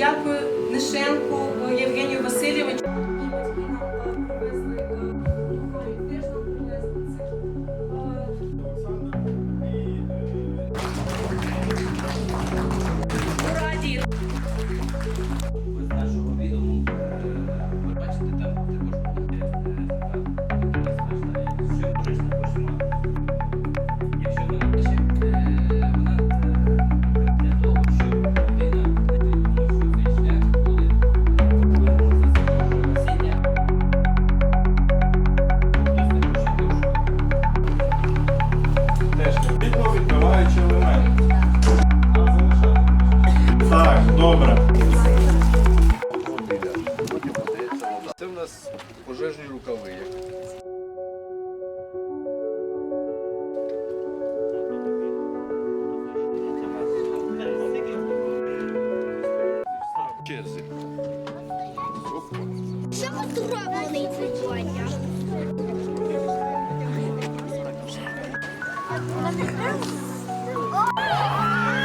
Дякую Нишенку Євгенію Васильовичу. Відповідно елемент. Так, добре. Це в нас пожежні рукави. Черзі. Що ви зробили сьогодні? ごい。